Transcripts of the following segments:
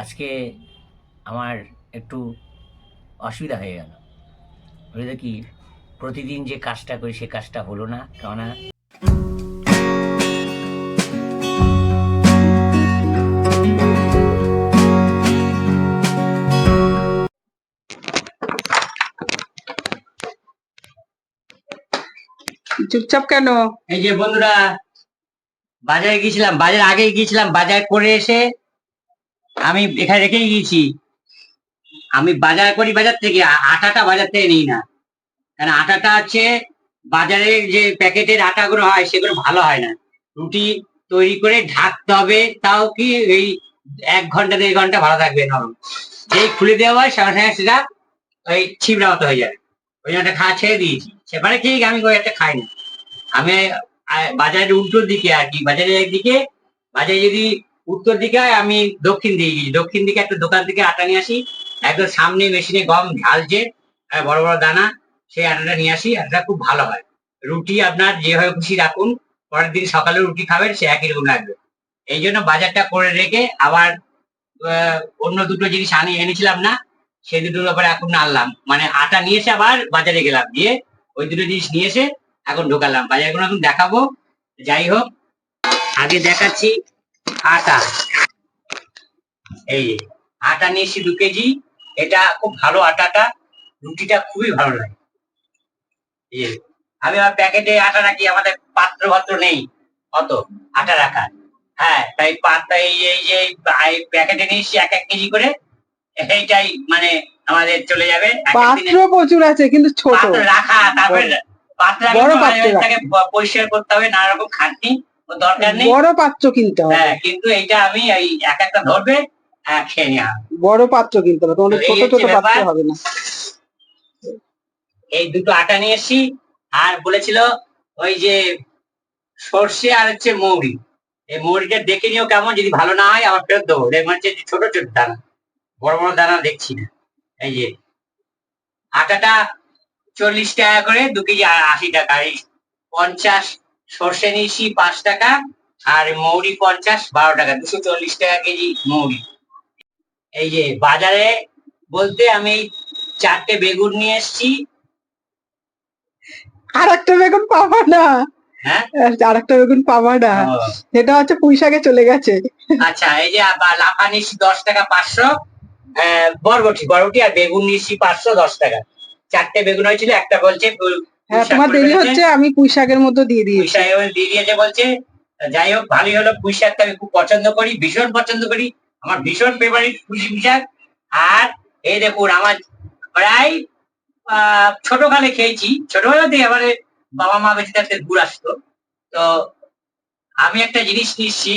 আজকে আমার একটু অসুবিধা হয়ে গেল। বুঝলে কি? প্রতিদিন যে কাজটা করি সে কাজটা হলো না কেননা চুপচাপ কেন? এই যে বন্ধুরা বাজারে গিয়েছিলাম বাজার আগে গিয়েছিলাম বাজার করে এসে আমি এখানে রেখেই গিয়েছি। আমি বাজার করি বাজার থেকে আটাটা বাজার থেকে নিই না। কারণ আটাটা হচ্ছে বাজারে যে প্যাকেটের আটাগুলো হয়, সেগুলো ভালো হয় না। রুটি তৈরি করে ঢাকতে হবে, তাও কি এই এক ঘণ্টা, দেড় ঘণ্টা ভালো থাকবে নরম যেই খুলে দেওয়া হয়, সঙ্গে সঙ্গে সেটা ওই ছিবড়া মতো হয়ে যাবে। ওই জন্য একটা খাওয়া ছেড়ে দিয়েছি। সেবারে ঠিক, আমি ওই একটা খাই না আমি বাজারের উল্টো দিকে আর কি, বাজারের একদিকে বাজারে যদি উত্তর দিকে আমি দক্ষিণ দিকে গেছি। দক্ষিণ দিকে একটা দোকান থেকে আটা নিয়ে আসি। একদম সামনে মেশিনে গম ঢালছে আহ, বড় বড় দানা সেই আটাটা নিয়ে আসি। আটাটা খুব ভালো হয়। রুটি আপনার যেভাবে খুশি রাখুন পরের দিন সকালে রুটি খাবেন সে একই রকম লাগবে। এই জন্য বাজারটা করে রেখে আবার অন্য দুটো জিনিস আনি এনেছিলাম না সেই দুটোর ব্যাপারে এখন আনলাম। মানে আটা নিয়ে এসে আবার বাজারে গেলাম। গিয়ে ওই দুটো জিনিস নিয়ে এসে এখন ঢোকালাম। বাজারগুলো এখন দেখাবো। যাই হোক আগে দেখাচ্ছি আটা। এই আটা নিয়ে এসেছি দু কেজি। এটা খুব ভালো আটাটা। রুটিটা খুবই ভালো লাগে। আমি আমার প্যাকেটে আটা রাখি আমাদের পাত্র পাত্র নেই। অত আটা রাখার হ্যাঁ তাই পাত্র এই এই যে প্যাকেটে নিয়েছি এক এক কেজি করে। এইটাই মানে আমাদের চলে যাবে। পাত্র প্রচুর আছে কিন্তু ছোট। রাখা তারপরে পাত্র। তাকে পরিষ্কার করতে হবে নানা রকম খাটনি। দরকার নেই। বড় পাত্র কিনতে হবে। হ্যাঁ কিন্তু এইটা আমি এই এক একটা ধরবে হ্যাঁ, খেয়ে নেওয়া বড় পাত্র কিনতে হবে তোমাদের ছোট ছোট পাত্র হবে না। এই দুটো আটা নিয়ে এসছি আর বলেছিল ওই যে সর্ষে আর হচ্ছে মৌরি। এই মৌরিটা দেখে নিও কেমন যদি ভালো না হয় আবার ফেরত দেবো। দেখবেন হচ্ছে ছোট ছোট দানা। বড় বড় দানা দেখছি না। এই যে আটাটা চল্লিশ টাকা করে দু কেজি আশি টাকা। এই পঞ্চাশ সর্ষে নিয়েছি পাঁচ টাকা আর মৌরি পঞ্চাশ বারো টাকা দুশো চল্লিশ টাকা কেজি মৌরি। এই যে বাজারে বলতে আমি চারটে বেগুন নিয়ে এসেছি। আর একটা বেগুন পাবা না। হ্যাঁ? আর একটা বেগুন পাবা না। সেটা হচ্ছে পুঁইশাকে চলে গেছে। আচ্ছা এই যে লাফা নিচ্ছি দশ টাকা পাঁচশো। আহ, বরবটি বরবটি আর বেগুন নিচ্ছি পাঁচশো দশ টাকা। চারটে বেগুন হয়েছিল একটা বলছে হ্যাঁ তোমার দেরি হচ্ছে আমি পুঁইশাকের মধ্যে দিয়ে দিয়েছি। পুঁইশাক এবার দিয়ে দিয়েছে বলছে যাই হোক ভালোই হলো পুঁই শাকটা আমি খুব পছন্দ করি ভীষণ পছন্দ করি। আমার ভীষণ ফেভারিট পুঁই শাক আর এই দেখুন আমার প্রায় ছোটকালে খেয়েছি। ছোটবেলাতে এবারে বাবা মা বেঁচে থাকতে গুড় আসতো। তো আমি একটা জিনিস নিচ্ছি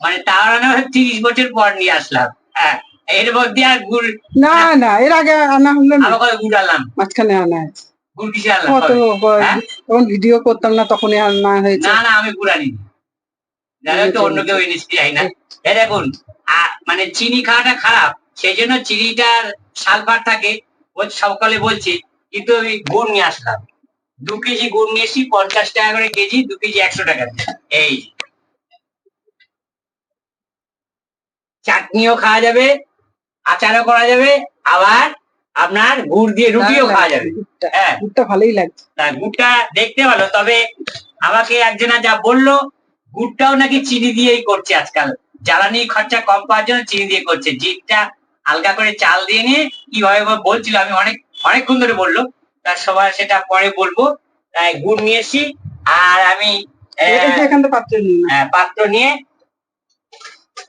মানে তার তিরিশ বছর পর নিয়ে আসলাম। হ্যাঁ এর মধ্যে আর গুড় না না এর আগে আনা হলো না। আমার গুড় আনলাম। মাঝখানে আনা আনলাম কত হ্যাঁ? তখন ভিডিও করতাম না তখনই আনা হয়েছে। না না আমি তো অন্য কেউ যাই না। দেখুন মানে চিনি খাওয়াটা খারাপ সেই জন্য চিনিটার সালফার থাকে ও সকালে বলছে কিন্তু আমি গুড় নিয়ে আসলাম। দু কেজি গুড় নিয়ে এসেছি পঞ্চাশ টাকা করে কেজি দু কেজি একশো টাকা এই। চাটনিও খাওয়া যাবে আচারও করা যাবে আবার আপনার গুড় দিয়ে রুটিও খাওয়া যাবে। হ্যাঁ। গুড়টা ভালোই লাগছে। তা গুড়টা দেখতে ভালো তবে আমাকে একজনা যা বলল গুড়টাও নাকি চিনি দিয়েই করছে আজকাল। জ্বালানি খরচা কম পাওয়ার জন্য চিনি দিয়ে করছে। জিটটা হালকা করে চাল দিয়ে নিয়ে কীভাবে বা বলছিল আমি অনেক অনেকক্ষণ ধরে বলল তার সবার সেটা পরে বলব। তাই গুড় নিয়ে এসি আর আমি থেকে পাত্র নিয়ে?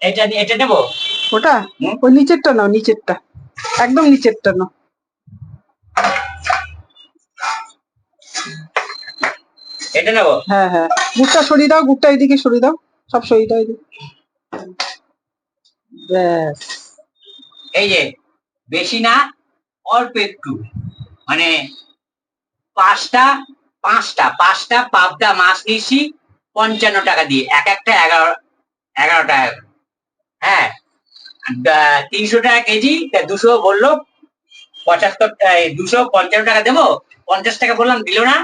এটা এটা দেবো? ওটা? ওই নিচেরটা নাও নিচেরটা। একদম নিচেরটা নাও। এটা নেব? হ্যাঁ হ্যাঁ। গুড়টা সরিয়ে দাও গুড়টা এদিকে সরিয়ে দাও। সব সরিয়ে দাও এদিকে। ব্যাস। এই যে বেশি না অল্প একটু। মানে পাঁচটা পাঁচটা পাঁচটা পাবদা মাছ নিয়েছি পঞ্চান্ন টাকা দিয়ে। এক একটা এগারো এগারো টাকা হ্যাঁ। তিনশো টাকা কেজি তা দুশো বলল পঁচাত্তর দুশো পঞ্চান্ন টাকা দেবো? পঞ্চাশ টাকা বললাম দিল না।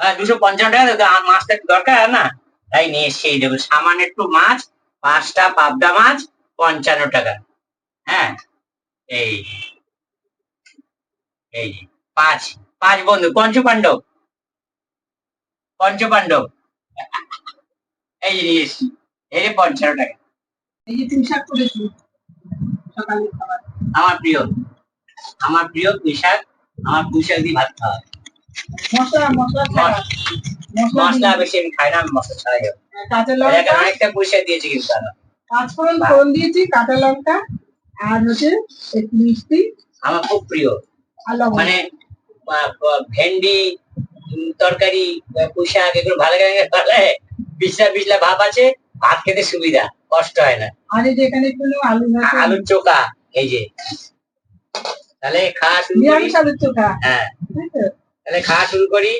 দুশো পঞ্চান্ন টাকা আমার মাছটা একটু দরকার না? তাই নিয়ে এসে দেবো সামান্য একটু মাছ পাঁচটা পাবদা মাছ পঞ্চান্ন টাকা। হ্যাঁ এই এই পাঁচ পাঁচ বন্ধু পঞ্চ পাণ্ডব পঞ্চ পাণ্ডব এই যে নিয়ে এসছি এই যে পঞ্চান্ন টাকা। এই যে পুঁই শাক করেছি সকালে খাবার। আমার প্রিয় আমার প্রিয় পুঁইশাক আমার পুঁইশাক দিয়ে ভাত খাওয়া হয়। মশলা মশলা ছাড়া মশলা মশলা দিই। বেশি আমি খাই না মশলা ছাড়াই কাঁচা লঙ্কা। অনেকটা পুঁইশাক দিয়েছি কিন্তু পাঁচফোড়ন ফোড়ন দিয়েছি কাঁচা লঙ্কা আর হচ্ছে একটু মিষ্টি। আমার খুব প্রিয়। মানে ভেন্ডি তরকারি পুঁই শাক এগুলো ভালো লাগে বিছলা বিছলা ভাব আছে ভাত খেতে সুবিধা কষ্ট হয় না। আর যে এখানে আলু আলুর চোখা এই যে। তাহলে খাওয়া শুরু আলুর চোখা। হ্যাঁ? তাহলে খাওয়া শুরু করি।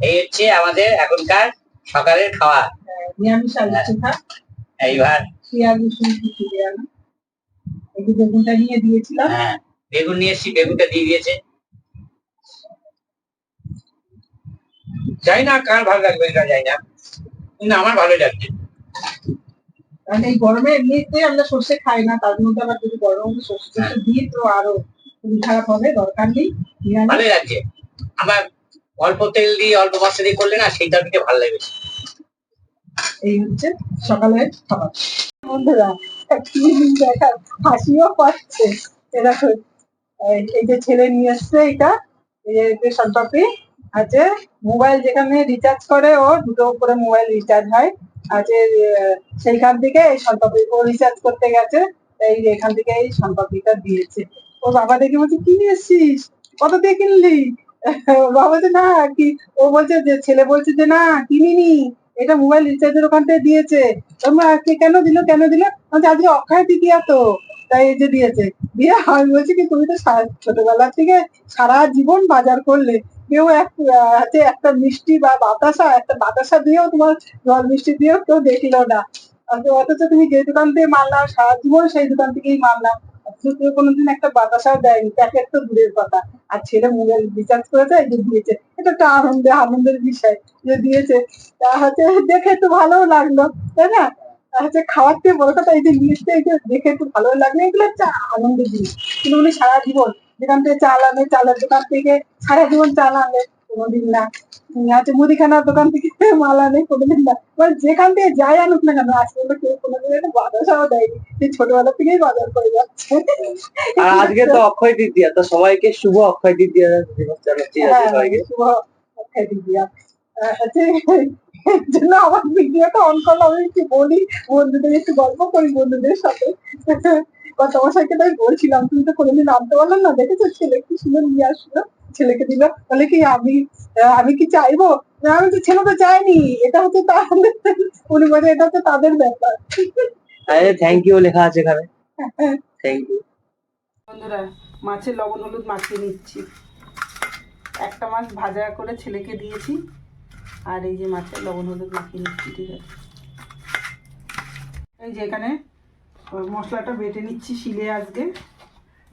এই হচ্ছে আমাদের এখনকার সকালের খাওয়া। হ্যাঁ, নিরামিষ চোখা এইবার। পেঁয়াজ রসুন দেওয়া বেগুনটা নিয়ে দিয়েছিলাম। হ্যাঁ বেগুন নিয়ে এসছি বেগুনটা দিয়ে দিয়েছে। জানি না কার ভালো লাগবে এটা জানি না। কিন্তু আমার ভালো লাগছে। কারণ এই গরমে এমনিতে আমরা সর্ষে খাই না তার মধ্যে আবার যদি গরম সর্ষে টর্ষে দিই তো আরও খুবই খারাপ হবে দরকার নেই। ভালোই লাগছে। আমার অল্প তেল দিয়ে অল্প মশলা দিয়ে করলে না সেইটা দিতে ভালো লাগে। এই হচ্ছে সকালের খাবার। বন্ধুরা দেখা, হাসিও পাচ্ছে। এরকম এই- যে ছেলে নিয়ে এসছে এটা, এই সনপাপড়ি আছে মোবাইল যেখানে রিচার্জ করে, ও দুটো করে মোবাইল রিচার্জ হয়। আছে সেইখান থেকে এই সনপাপড়ি ও রিচার্জ করতে গেছে। এই এখান থেকে এই সনপাপড়িটা দিয়েছে। ও বাবা দেখে বলছে কি নিয়ে এসছিস? কত দিয়ে কিনলি? বাবা বলছে না, কি, ও বলছে যে, ছেলে বলছে যে না, কিনিনি, এটা মোবাইল রিচার্জের ওখান থেকে দিয়েছে। কে কেন দিল কেন দিল? বলছে, আজকে অক্ষয় তৃতীয়া তো, তাই এই যে দিয়েছে। দিয়ে আমি বলছি কি, তুমি তো ছোটবেলা থেকে সারা জীবন বাজার করলে, কেউ এক, হাতে একটা মিষ্টি বা বাতাসা, একটা বাতাসা দিয়েও তোমার জল মিষ্টি দিয়েও কেউ দেখল না। অথচ তুমি যে দোকান থেকে মারলাম সারা জীবন সেই দোকান থেকেই অথচ কেউ কোনোদিন একটা বাতাসাও দেয়নি প্যাকেট তো দূরের কথা। আর ছেলে মোবাইল রিচার্জ করেছে এই যে দিয়েছে। এটা একটা আনন্দের আনন্দের বিষয়। যে দিয়েছে, তা হচ্ছে দেখে একটু ভালো লাগল, তাই না? হচ্ছে খাওয়ার থেকে বড় কথা, এই যে জিনিসটা, এই যে দেখে একটু ভালো লাগল, এগুলো হচ্ছে আনন্দের জিনিস। কিন্তু উনি সারা জীবন যেখান থেকে চাল আনে, চালের দোকান থেকে সারা জীবন চাল আনে কোনোদিন না। হচ্ছে মুদিখানার দোকান থেকে মাল আনে কোনোদিন না। মানে যেখান থেকে যাই আনুক না কেন আজ পর্যন্ত কেউ কোনোদিন একটা বাতাসাও দেয়নি। সেই ছোটবেলা থেকেই বাজার করে যাচ্ছে। আর আজকে তো অক্ষয় তৃতীয়া তো সবাইকে শুভ অক্ষয় তৃতীয়া দিবস জানাচ্ছি হ্যাঁ, সবাইকে। শুভ অক্ষয় তৃতীয়া। হচ্ছে জন্য আমার ভিডিওটা অন করলাম আমি একটু বলি বন্ধুদের একটু গল্প করি বন্ধুদের সাথে। কত মশাইকে তাই বলছিলাম তুমি তো কোনোদিন আনতে পারলাম না দেখেছ ছেলে কি সুন্দর নিয়ে আসলো? ছেলেকে দিল। বলে কি আমি আমি কি চাইব? না, আমি তো ছেলে তো চাইনি। এটা হচ্ছে তাদের উনি বলে এটা হচ্ছে তাদের ব্যাপার। আরে থ্যাংক ইউ লেখা আছে এখানে। থ্যাংক ইউ বন্ধুরা মাছের লবণ হলুদ মাখিয়ে নিচ্ছি। একটা মাছ ভাজা করে ছেলেকে দিয়েছি। আর এই যে মাছের লবণ হলুদ মাখিয়ে নিচ্ছি ঠিক আছে? এই যে এখানে মশলাটা বেটে নিচ্ছি শিলে আজকে।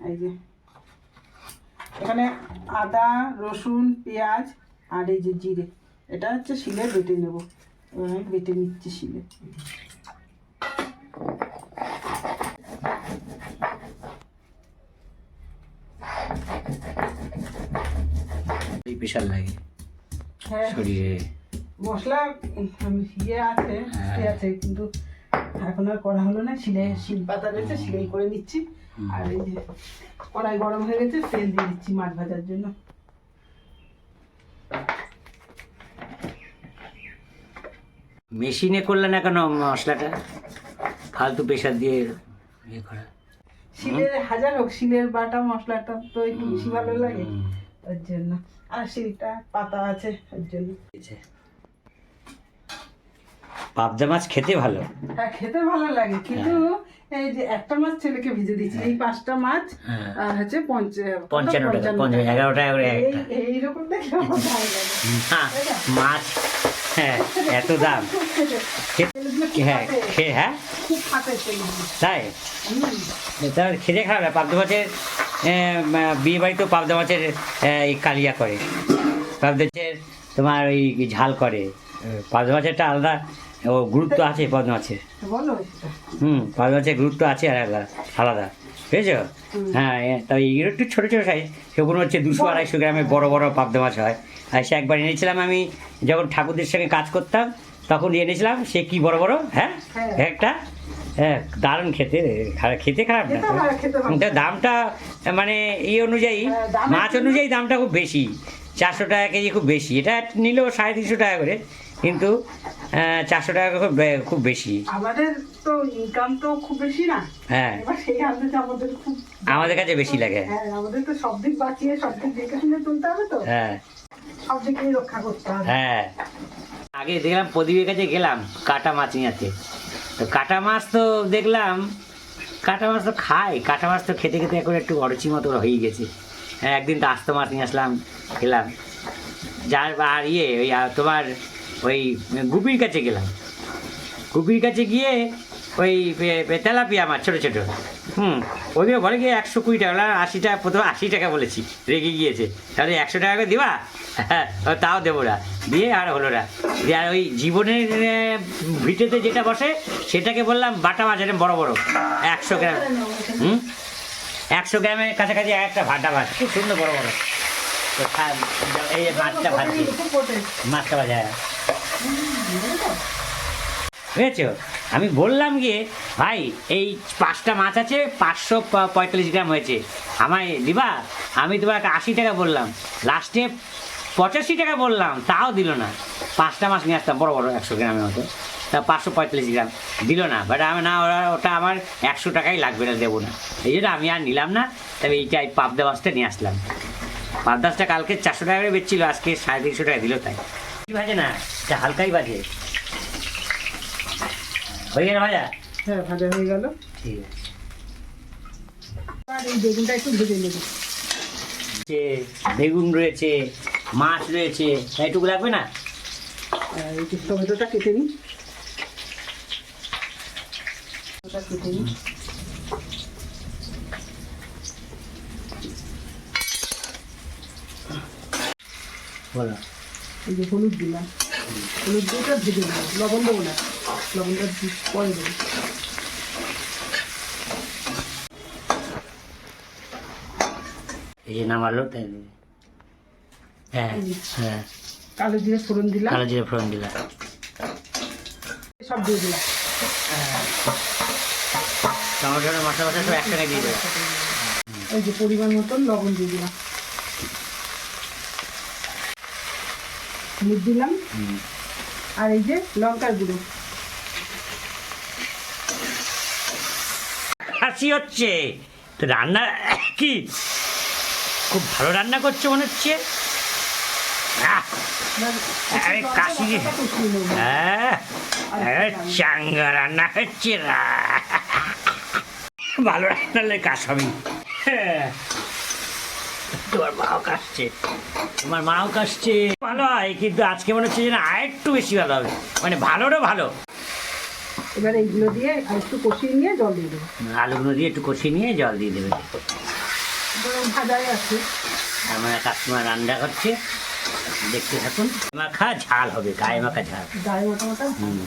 এই যে এখানে আদা রসুন পেঁয়াজ আর এই যে জিরে। এটা হচ্ছে শিলে বেটে নেব। এবার আমি বেটে নিচ্ছি শিলে। বিশাল লাগে। হ্যাঁ। শরীরে। মশলা ইয়ে আছে আছে কিন্তু এখন আর করা হলো না। শিলে শিল পাতা রয়েছে শিলাই করে নিচ্ছি। আর এই যে কড়াই গরম হয়ে গেছে তেল দিয়ে দিচ্ছি মাছ ভাজার জন্য। মেশিনে করলে না কেন মশলাটা? ফালতু প্রেশার দিয়ে ইয়ে করা। শিলের হাজার হোক শিলের বাটা মশলাটা তো একটু বেশি ভালো লাগে। ওর জন্য। আর শিলটা পাতা আছে ওর জন্য। পাবদা মাছ খেতে ভালো। হ্যাঁ খেতে ভালো লাগে। কিন্তু এই যে একটা মাছ ছেলেকে ভিজে দিচ্ছি এই পাঁচটা মাছ হ্যাঁ। হচ্ছে পঞ্চ পঞ্চান্ন টাকা পঞ্চান্ন এগারো টাকা করে একটা। এইরকম না, মাছ হ্যাঁ এত দাম। হ্যাঁ হ্যাঁ? তাই? তার খেতে খারাপ না পাবদা মাছের বিয়ে বাড়িতেও পাবদা মাছের এই কালিয়া করে। পাবদা মাছের তোমার ওই ঝাল করে। পাবদা মাছেরটা আলাদা ও গুরুত্ব আছে সেটা। হুম পাবদা মাছের গুরুত্ব আছে আর আলাদা আলাদা। বুঝেছ? হ্যাঁ এ- তো এইগুলো একটু ছোটো ছোটো সাইজ সেগুলো হচ্ছে দুশো আড়াইশো গ্রামের বড় বড় পাবদা মাছ হয়। আর সে একবার এনেছিলাম আমি যখন ঠাকুরদের সঙ্গে কাজ করতাম তখন এনেছিলাম সে কি বড় বড়? হ্যাঁ? হ্যাঁ। একটা? হ্যাঁ দারুণ খেতে খেতে খারাপ না দামটা মানে এই অনুযায়ী হ্যাঁ, মাছ অনুযায়ী দামটা খুব বেশি। চারশো টাকা কেজি খুব বেশি। এটা নিলেও সাড়ে তিনশো টাকা করে। কিন্তু চারশো টাকা খুব খুব বেশি। আমাদের তো ইনকাম তো খুব বেশি না। হ্যাঁ। সেই আমাদের খুব আমাদের কাছে বেশি লাগে। হ্যাঁ আমাদের তো সব দিক বাঁচিয়ে সব দিক দেখে শুনে হবে তো। হ্যাঁ। সব দিকেই রক্ষা করতে হবে। হ্যাঁ। আগে দেখলাম প্রদীপের কাছে গেলাম কাটা মাছ নিয়ে তো কাটা মাছ তো দেখলাম কাটা মাছ তো খাই কাটা মাছ তো খেতে খেতে এখন একটু অরুচি মতো হয়ে গেছে। হ্যাঁ একদিন তো আস্ত মাছ নিয়ে আসলাম খেলাম। যার আর ইয়ে ওই তোমার ওই গুপির কাছে গেলাম। গুপির কাছে গিয়ে ওই তেলাপিয়া মাছ ছোটো ছোটো। হুম ওইগুলো বলে গিয়ে একশো কুড়ি টাকা আশি টাকা, প্রথমে আশি টাকা বলেছি, রেগে গিয়েছে। তাহলে একশো টাকা করে দিবা? হ্যাঁ তাও দেবো না। দিয়ে আর হলো না। দিয়ে আর ওই জীবনের ভিটেতে যেটা বসে, সেটাকে বললাম বাটা মাছ, এটা বড় বড়। একশো গ্রাম, হুম? একশো গ্রামের কাছাকাছি একটা ভাটা মাছ, খুব সুন্দর বড় বড়। মাছটা মাছটা ভাজা। বুঝেছ? আমি বললাম গিয়ে, ভাই, এই পাঁচটা মাছ আছে, পাঁচশো পঁয়তাল্লিশ গ্রাম হয়েছে। আমায় দিবা? আমি তোমাকে আশি টাকা বললাম। লাস্টে পঁচাশি টাকা বললাম, তাও দিল না। পাঁচটা মাছ নিয়ে আসতাম, বড় বড়, একশো গ্রামের মতো। তা পাঁচশো পঁয়তাল্লিশ গ্রাম দিল না। বাট আমি না, ওরা, ওটা আমার একশো টাকাই লাগবে না, দেবো না। এই জন্য আমি আর নিলাম না। তবে এইটা এই পাবদা মাছটা নিয়ে আসলাম। পাবদাসটা কালকে চারশো টাকা করে বেচছিল আজকে সাড়ে তিনশো টাকা দিল তাই। কি ভাজে না? এটা হালকাই বাজে হয়ে গেল ভাজা? হ্যাঁ ভাজা হয়ে গেল। ঠিক আছে। আর এই বেগুনটা একটু ভেজে নেব। যে বেগুন রয়েছে মাছ রয়েছে তাই এটুকু লাগবে না? এই টমেটোটা কেটে নিই। কেটে নিই। এই যে হলুদ দিলাম। হলুদ ভেজে দিলাম লবণ দেবো না। লবণটা পরে দেবো। এই যে নামালো তাই হ্যাঁ হ্যাঁ। কালো জিরে ফোড়ন দিলাম। কালো জিরে ফোড়ন দিলা সব দিয়ে দিলাম। টমেটো মশলা মশলা সব দিয়ে দেবে। ওই যে পরিমাণ মতন লবণ দিয়ে দিলাম। হলুদ দিলাম। আর এই যে লঙ্কার গুঁড়ো। হাসি হচ্ছে। তো রান্না কি? খুব ভালো রান্না করছ মনে হচ্ছে? কাশি নেব। হ্যাঁ চাঙ্গা রান্না হচ্ছে ভালো রান্নালে কাজ হবে হ্যাঁ। তোমার মাও কাশছে। তোমার মাও কাশছে। ভালো হয় কিন্তু আজকে মনে হচ্ছে যেন না আর একটু বেশি ভালো হবে। মানে ভালোরও ভালো। এবার এইগুলো দিয়ে একটু কষিয়ে নিয়ে জল দিয়ে দেবে। আলুগুলো দিয়ে একটু কষিয়ে নিয়ে জল দিয়ে দেবে। গরম ভাজাই আছে। আমার কাকিমা রান্না করছে। দেখতে থাকুন। মাখা ঝাল হবে গায়ে মাখা ঝাল। গায়ে হুম।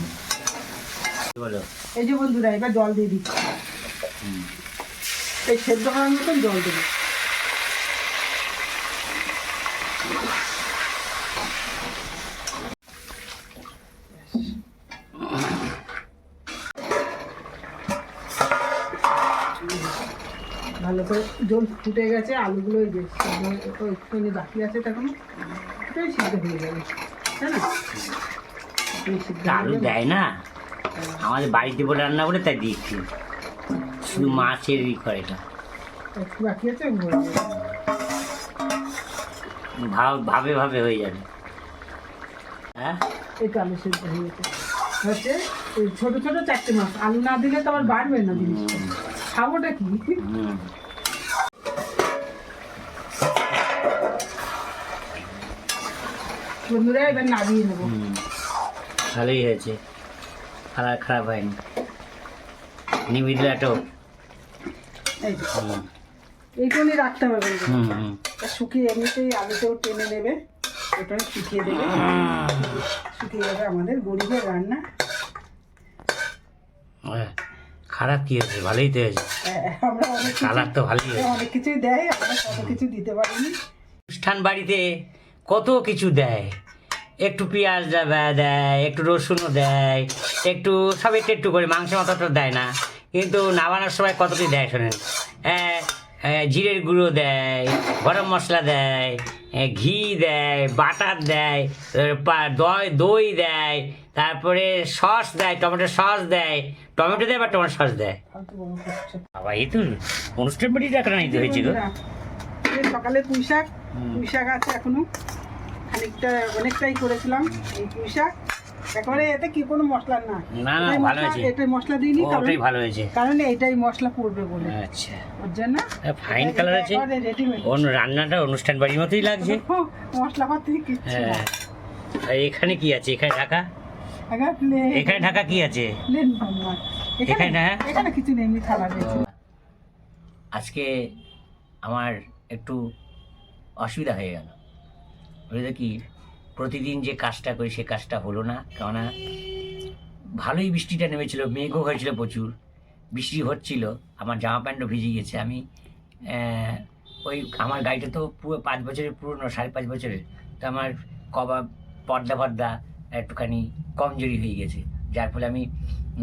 কি বলো। এই যে বন্ধুরা এবার জল দিয়ে দিচ্ছি। এই সেদ্ধ হওয়ার মতন জল দেবো। ভালো করে জল ফুটে গেছে আলুগুলো এই যে তো একটুখানি বাকি আছে তখন ওটাই সিদ্ধ হয়ে যাবে তাই না? আলু দেয় না? আমাদের বাড়িতে বলে রান্না করে তাই দিচ্ছি শুধু মাছের ই করে এটা। বাকি আছে ভাব ভাবে ভাবে হয়ে যাবে। হ্যাঁ? এই তো আলু সেদ্ধ হয়ে গেছে। হচ্ছে ছোট ছোট চারটে মাছ। আলু না দিলে তো আবার বাড়বে না জিনিসটা। খাবোটা কি? বন্ধুরা এবার নামিয়ে নেব। ভালোই হয়েছে। খারাপ খারাপ হয়নি। যে, হুম। এইটুকুনি রাখতে হবে শুকিয়ে এমনিতেই আলুতেও টেনে নেবে। ওটা শুকিয়ে দেবে। শুকিয়ে যাবে আমাদের গরিবের রান্না। খারাপ কি হয়েছে? ভালোই তো হয়েছে। অনেক কালার তো ভালোই। অনেক কিছুই দেয় আমরা কত কিছু দিতে পারিনি। অনুষ্ঠান বাড়িতে কত কিছু দেয়। একটু পেঁয়াজ দেয় দেয় একটু রসুনও দেয় একটু সব একটু একটু করে মাংস মতো তো দেয় না। কিন্তু নামানোর সময় কত কিছু দেয় শোনেন? জিরের গুঁড়ো দেয় গরম মশলা দেয় ঘি দেয় বাটার দেয় পা- দই দই দেয় তারপরে সস দেয় টমেটো সস দেয়। টমেটো দেয় বা টমেটো সস দেয়? বাবা এই তো অনুষ্ঠান বাড়ি ডাকা নিতে হয়েছে গো? এই সকালে পুঁই শাক। পুঁই শাক আছে এখনও। খানিকটা অনেকটাই করেছিলাম এই পুঁই শাক। একেবারে এতে কি কোনো মশলা না। না, না, ভালো হয়েছে। এটাই মশলা দিইনি কারণ ওটাই ভালো হয়েছে। কারণ এইটাই মশলা পড়বে বলে। আচ্ছা। ওর জন্য ফাইন কালার আছে। রেডিমেড রান্নাটা অনুষ্ঠান বাড়ির মতোই লাগছে। মশলা পাতি কিচ্ছু না। হ্যাঁ। এখানে কি আছে? এখানে ঢাকা? এখানে ঢাকা কি আছে? এখানে এখানে কিছু নেই থালা আজকে আমার একটু অসুবিধা হয়ে গেল। বুঝলে কি, প্রতিদিন যে কাজটা করি সে কাজটা হলো না, কেননা ভালোই বৃষ্টিটা নেমেছিল, মেঘও হয়েছিল প্রচুর, বৃষ্টি হচ্ছিল, আমার জামা প্যান্টও ভিজে গেছে আমি ওই আমার গাড়িটা তো পুরো পাঁচ বছরের পুরনো, সাড়ে পাঁচ বছরের, তো আমার কবা পর্দা পর্দা একটুখানি কমজোরি হয়ে গেছে। যার ফলে আমি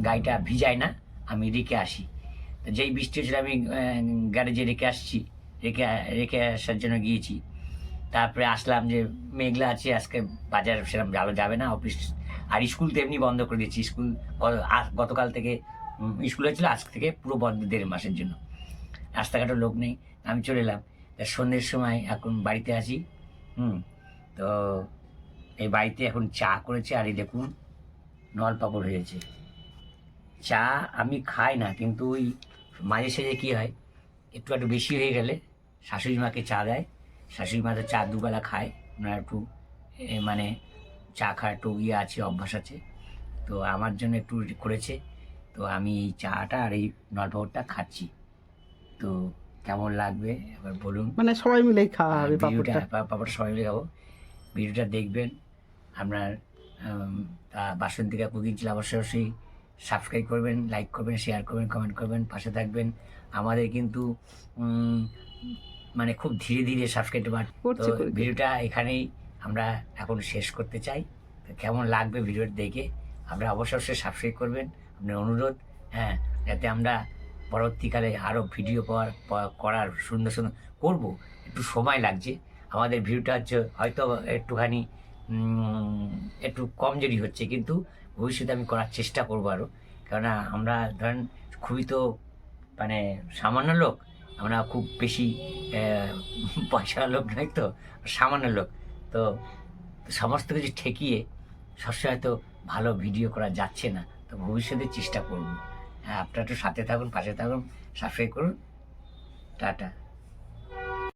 গাড়িটা ভিজাই না, আমি রেখে আসি। তো যেই বৃষ্টি হচ্ছিল আমি গ্যারেজে রেখে আসছি রেখে রেখে আসার জন্য গিয়েছি। তারপরে আসলাম যে, মেঘলা আছে, আজকে বাজার সেরকম ভালো যাবে না অফিস আর স্কুল তো এমনি বন্ধ করে দিয়েছি। স্কুল গতকাল থেকে স্কুল হয়েছিল আজ থেকে পুরো বন্ধ দেড় মাসের জন্য। রাস্তাঘাটও লোক নেই, আমি চলে এলাম। তা সন্ধ্যের সময় এখন বাড়িতে আছি, হুম, তো এই বাড়িতে এখন চা করেছে আর এই দেখুন, নল পাপড় হয়েছে। চা আমি খাই না, কিন্তু ওই মাঝে সাঝে কী হয়, একটু একটু বেশি হয়ে গেলে শাশুড়ি মাকে চা দেয়। শাশুড়ি মা তো চা দুবেলা খায় ওনার একটু মানে চা খাওয়ার একটু ইয়ে আছে অভ্যাস আছে। তো আমার জন্য একটু করেছে। তো আমি এই চাটা আর এই নলপাপড়টা খাচ্ছি। তো কেমন লাগবে? এবার বলুন। মানে সবাই মিলেই খাওয়া হবে ভিডিওটা পাপড়টা। সবাই মিলে খাব। ভিডিওটা দেখবেন। আপনার তা বাসন্তিকা কুকিং চ্যানেল অবশ্যই অবশ্যই সাবস্ক্রাইব করবেন লাইক করবেন শেয়ার করবেন কমেন্ট করবেন পাশে থাকবেন। আমাদের কিন্তু মানে খুব ধীরে ধীরে সাবস্ক্রাইব তো ভিডিওটা এখানেই আমরা এখন শেষ করতে চাই। কেমন লাগবে ভিডিওটা দেখে আমরা অবশ্যই অবশ্যই সাবস্ক্রাইব করবেন। আপনার অনুরোধ হ্যাঁ যাতে আমরা পরবর্তীকালে আরও ভিডিও পাওয়ার করার সুন্দর সুন্দর করব। একটু সময় লাগছে। আমাদের ভিউটা হচ্ছে হয়তো একটুখানি একটু কমজোরি হচ্ছে কিন্তু ভবিষ্যতে আমি করার চেষ্টা করব আরও কেননা আমরা ধরেন খুবই তো মানে সামান্য লোক আমরা খুব বেশি পয়সা লোক নয় তো, সামান্য লোক। তো সমস্ত কিছু ঠেকিয়ে সবসময় তো ভালো ভিডিও করা যাচ্ছে না, তো ভবিষ্যতে চেষ্টা করব। হ্যাঁ আপনারা একটু সাথে থাকুন, পাশে থাকুন, সাবস্ক্রাইব করুন। টাটা।